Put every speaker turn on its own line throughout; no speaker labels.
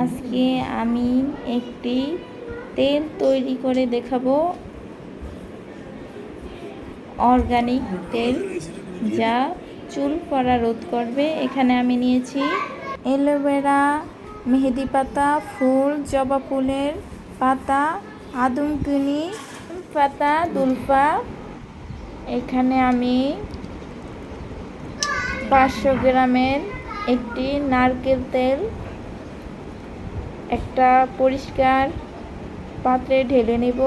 আজকে আমি একটি তেল তৈরি করে দেখাবো। অর্গানিক তেল যা চুল পড়া রোধ করবে। এখানে আমি নিয়েছি অ্যালোভেরা, মেহেদি পাতা, ফুল, জবা ফুলের পাতা আদমকুনি পাতা দুলপা এখানে আমি পাঁচশো গ্রামের একটি নারকেল তেল একটা পরিষ্কার পাত্রে ঢেলে নেব।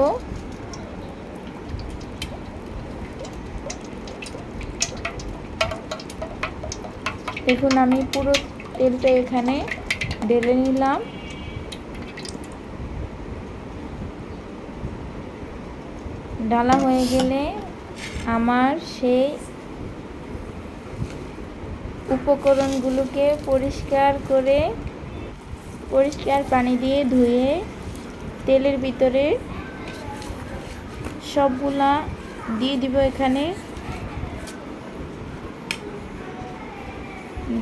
দেখুন, আমি পুরো তেলটা এখানে ঢেলে নিলাম। ডালা হয়ে গেলে আমার সেই উপকরণগুলোকে পরিষ্কার করে পরিষ্কার পানি দিয়ে ধুয়ে তেলের ভিতরে সবগুলা দিয়ে দিব এখানে।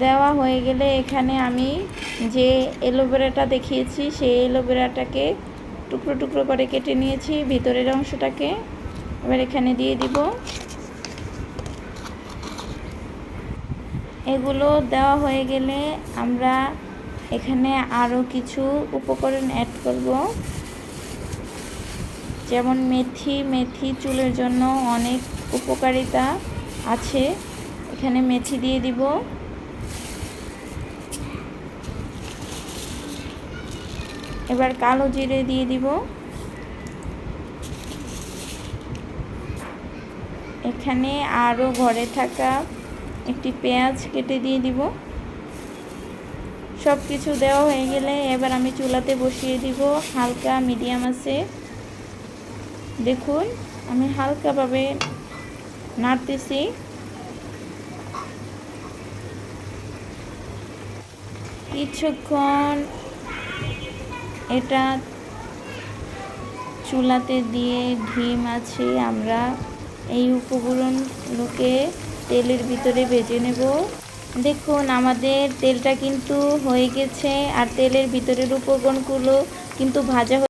দেওয়া হয়ে গেলে এখানে আমি যে এলোভেরাটা দেখিয়েছি, সেই এলোভেরাটাকে টুকরো টুকরো করে কেটে নিয়েছি ভিতরের অংশটাকে। এবার এখানে দিয়ে দিব। এগুলো দেওয়া হয়ে গেলে আমরা এখানে আরও কিছু উপকরণ অ্যাড করব। যেমন মেথি মেথি চুলের জন্য অনেক উপকারিতা আছে। এখানে মেথি দিয়ে দিব। এবার কালো জিরে দিয়ে দিব। এখানে আরও ঘরে থাকা একটি পেঁয়াজ কেটে দিয়ে দিব। সব কিছু দেওয়া হয়ে গেলে এবার আমি চুলাতে বসিয়ে দিব হালকা মিডিয়াম আছে। দেখুন, আমি হালকাভাবে নাড়তেছি। কিছুক্ষণ এটা চুলাতে দিয়ে ঘি আছে, আমরা এই উপকরণগুলোকে তেলের ভিতরে ভেজে নেব। দেখুন আমাদের তেলটা কিন্তু হয়ে গেছে আর তেলের ভিতরের উপকরণগুলো কিন্তু ভাজা